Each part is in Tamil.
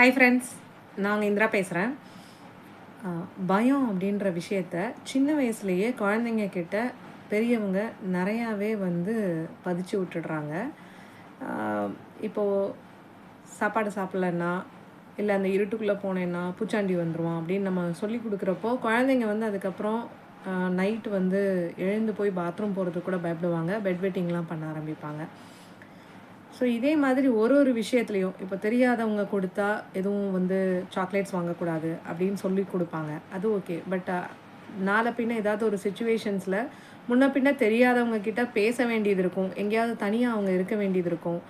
ஹாய் ஃப்ரெண்ட்ஸ் நாங்கள் இந்திரா பேசுகிறேன் பயம் அப்படின்ற விஷயத்த சின்ன வயசுலேயே குழந்தைங்க கிட்ட பெரியவங்க நிறையாவே வந்து பதிச்சு விட்டுடுறாங்க. இப்போது சாப்பாடு சாப்பிட்லன்னா இல்லை அந்த இருட்டுக்குள்ளே போனேன்னா பூச்சாண்டி வந்துடுவான் அப்படின்னு நம்ம சொல்லி கொடுக்குறப்போ குழந்தைங்க வந்து அதுக்கப்புறம் நைட் வந்து எழுந்து போய் பாத்ரூம் போகிறதுக்கு கூட பயப்படுவாங்க. பெட் வெட்டிங்லாம் பண்ண ஆரம்பிப்பாங்க. ஸோ இதே மாதிரி ஒரு ஒரு விஷயத்துலையும் இப்போ தெரியாதவங்க கொடுத்தா எதுவும் வந்து சாக்லேட்ஸ் வாங்கக்கூடாது அப்படின்னு சொல்லி கொடுப்பாங்க. அது ஓகே பட் நாளை பின்ன ஏதாவது ஒரு சுச்சுவேஷன்ஸில் முன்ன பின்ன தெரியாதவங்க கிட்ட பேச வேண்டியது இருக்கும். எங்கேயாவது தனியாக அவங்க இருக்க வேண்டியது இருக்கும்.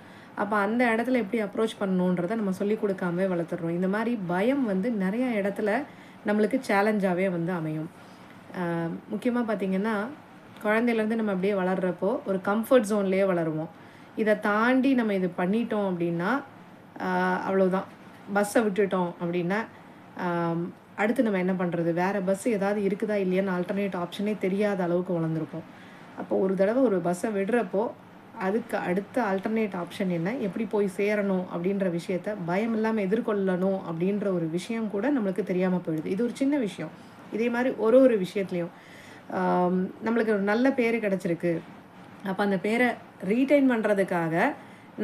அப்போ அந்த இடத்துல எப்படி அப்ரோச் பண்ணணுன்றதை நம்ம சொல்லி கொடுக்காமவே வளர்த்துடுறோம் இந்த மாதிரி பயம் வந்து நிறைய இடத்துல நம்மளுக்கு சேலஞ்சாகவே வந்து அமையும். முக்கியமாக பார்த்திங்கன்னா குழந்தையிலேருந்து நம்ம அப்படியே வளர்கிறப்போ ஒரு கம்ஃபர்ட் ஜோன்லேயே வளருவோம். இதை தாண்டி நம்ம இது பண்ணிட்டோம் அப்படின்னா அவ்வளோதான் பஸ்ஸை விட்டுட்டோம் அப்படின்னா அடுத்து நம்ம என்ன பண்ணுறது வேறு பஸ் ஏதாவது இருக்குதா இல்லையான்னு ஆல்டர்னேட் ஆப்ஷனே தெரியாத அளவுக்கு வளர்ந்துருப்போம் அப்போ ஒரு தடவை ஒரு பஸ்ஸை விடுறப்போ அதுக்கு அடுத்த ஆல்டர்னேட் ஆப்ஷன் என்ன? எப்படி போய் சேரணும் அப்படின்ற விஷயத்த பயம் இல்லாமல் எதிர்கொள்ளணும் அப்படின்ற ஒரு விஷயம் கூட நம்மளுக்கு தெரியாமல் போயிடுது. இது ஒரு சின்ன விஷயம். இதே மாதிரி ஒரு ஒரு விஷயத்துலையும். நம்மளுக்கு ஒரு நல்ல பேர் கிடச்சிருக்கு. அப்போ அந்த பேரை ரீட்டைன் பண்ணுறதுக்காக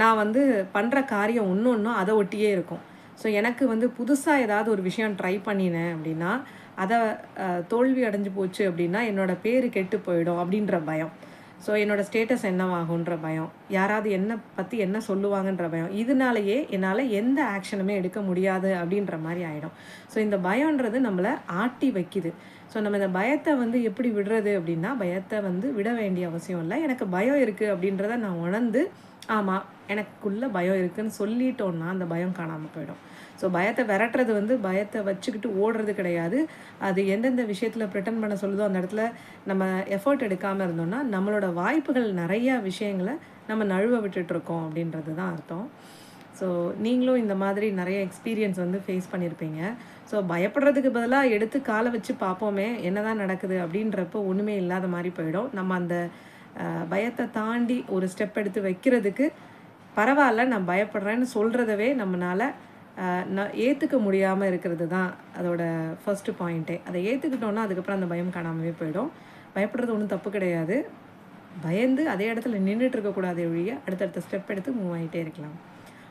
நான் வந்து பண்ணுற காரியம் ஒன்று ஒன்றும் அதை ஒட்டியே இருக்கும். ஸோ எனக்கு வந்து புதுசாக ஏதாவது ஒரு விஷயம் ட்ரை பண்ணினேன் அப்படின்னா அதை தோல்வி அடைஞ்சு போச்சு அப்படின்னா என்னோடய பேர் கெட்டு போயிடும் அப்படின்ற பயம். ஸோ என்னோட ஸ்டேட்டஸ் என்னவாகுன்ற பயம். யாராவது என்ன பற்றி என்ன சொல்லுவாங்கன்ற பயம். இதனாலேயே என்னால் எந்த ஆக்ஷனுமே எடுக்க முடியாது அப்படின்ற மாதிரி ஆகிடும் ஸோ இந்த பயம்ன்றது நம்மளை ஆட்டி வைக்குது. ஸோ நம்ம இந்த பயத்தை வந்து எப்படி விடுறது அப்படின்னா பயத்தை வந்து விட வேண்டிய அவசியம் இல்லை. எனக்கு பயம் இருக்குது அப்படின்றத நான் உணர்ந்து ஆமாம் எனக்குள்ளே பயம் இருக்குன்னு சொல்லிட்டோன்னா அந்த பயம் காணாமல் போயிடும். ஸோ பயத்தை விரட்டுறது வந்து பயத்தை வச்சுக்கிட்டு ஓடுறது கிடையாது. அது எந்தெந்த விஷயத்தில் ப்ரிட்டன் பண்ண சொல்லுதோ அந்த இடத்துல நம்ம எஃபர்ட் எடுக்காமல் இருந்தோம்னா நம்மளோட வாய்ப்புகள் நிறையா விஷயங்களை நம்ம நழுவ விட்டுட்ருக்கோம் அப்படின்றது தான் அர்த்தம். ஸோ நீங்களும் இந்த மாதிரி நிறைய எக்ஸ்பீரியன்ஸ் வந்து ஃபேஸ் பண்ணியிருப்பீங்க ஸோ பயப்படுறதுக்கு பதிலாக எடுத்து காலை வச்சு பார்ப்போமே என்னதான் நடக்குது அப்படின்றப்போ ஒன்றுமே இல்லாத மாதிரி போயிடும். நம்ம அந்த பயத்தை தாண்டி ஒரு ஸ்டெப் எடுத்து வைக்கிறதுக்கு பரவாயில்ல நான் பயப்படுறேன்னு சொல்கிறதவே நம்மளால் நான் ஏற்றுக்க முடியாமல் இருக்கிறது தான் அதோட ஃபஸ்ட்டு பாயிண்ட்டே அதை ஏற்றுக்கிட்டோன்னா அதுக்கப்புறம் அந்த பயம் காணாமவே போயிடும். பயப்படுறது ஒன்றும் தப்பு கிடையாது. பயந்து அதே இடத்துல நின்றுட்டு இருக்கக்கூடாது ஒழிய அடுத்தடுத்த ஸ்டெப் எடுத்து மூவ் ஆகிட்டே இருக்கலாம்.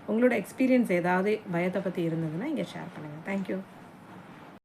உங்களோட எக்ஸ்பீரியன்ஸ் ஏதாவது பயத்தை பற்றி இருந்ததுன்னா இங்கே ஷேர் பண்ணுங்கள் தேங்க்யூ